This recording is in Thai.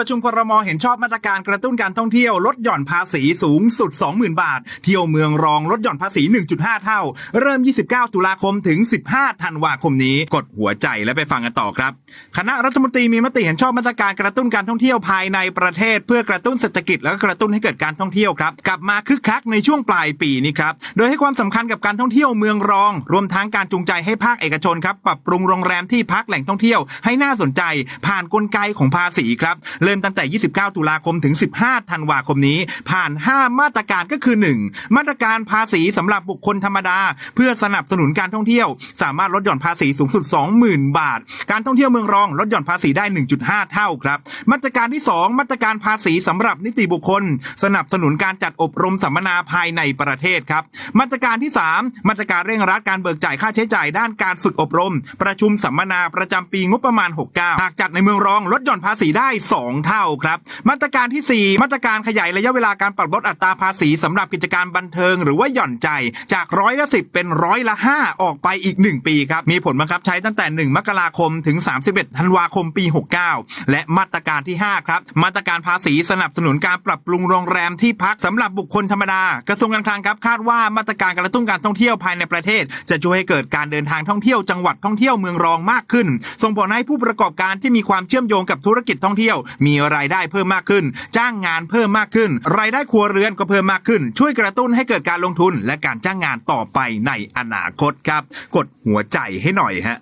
ประชุมครมเห็นชอบมาตรการกระตุ้นการท่องเที่ยวลดหย่อนภาษีสูงสุด 20,000 บาท เที่ยวเมืองรองลดหย่อนภาษี 1.5 เท่า เริ่ม 29 ตุลาคมถึง 15 ธันวาคมนี้ กดหัวใจและไปฟังกันต่อครับ คณะรัฐมนตรีมีมติเห็นชอบมาตรการกระตุ้นการท่องเที่ยวภายในประเทศ เพื่อกระตุ้นเศรษฐกิจและก็กระตุ้นให้เกิดการท่องเที่ยวครับกลับมาคึกคักในช่วงปลายปีนี้ครับโดยให้ความสำคัญกับการท่องเที่ยวเมืองรอง รวมทั้งการจูงใจให้ภาคเอกชนครับปรับปรุงโรงแรมที่พักแหล่งท่องเที่ยวให้น่าสนใจ ผ่านกลไกของภาษีครับเริ่มตั้งแต่ 29 ตุลาคมถึง 15 ธันวาคมนี้ ผ่าน 5 มาตรการก็คือ 1. มาตรการภาษีสำหรับบุคคลธรรมดา เพื่อสนับสนุนการท่องเที่ยว สามารถลดหย่อนภาษีสูงสุด 20,000 บาท การท่องเที่ยวเมืองรองลดหย่อนภาษีได้ 1.5 เท่าครับ มาตรการที่ 2 มาตรการภาษีสำหรับนิติบุคคล สนับสนุนการจัดอบรมสัมมนาภายในประเทศครับ มาตรการที่ 3 มาตรการเร่งรัดการเบิกจ่ายค่าใช้จ่ายด้านการฝึกอบรม ประชุมสัมมนาประจำปีงบประมาณ 69 หากจัดในเมืองรองลดหย่อนภาษีได้ 2เท่าครับ มาตรการที่ 4 มาตรการขยายระยะเวลาการปรับลดอัตราภาษีสำหรับกิจการบันเทิงหรือว่าหย่อนใจจากร้อยละสิเป็นร้อยละ 5 ออกไปอีก 1 ปีครับ มีผลบังคับใช้ตั้งแต่ 1 มกราคมถึง 31 ธันวาคมปี 69 และมาตรการที่ 5 ครับ มาตรการภาษีสนับสนุนการปรับปรุงโรงแรมที่พักสำหรับบุคคลธรรมดา กระทรวงการคลังครับคาดว่ามาตรการกระตุ้นการท่องเที่ยวภายในประเทศ จะช่วยให้เกิดการเดินทางท่องเที่ยวจังหวัดท่องเที่ยวเมืองรองมากขึ้น ส่งผลให้ผู้ประกอบการที่มีความเชื่อมโยงกับธุรกิจท่องเที่ยวมีรายได้เพิ่มมากขึ้น จ้างงานเพิ่มมากขึ้น รายได้ครัวเรือนก็เพิ่มมากขึ้น ช่วยกระตุ้นให้เกิดการลงทุนและการจ้างงานต่อไปในอนาคตครับ กดหัวใจให้หน่อยฮะ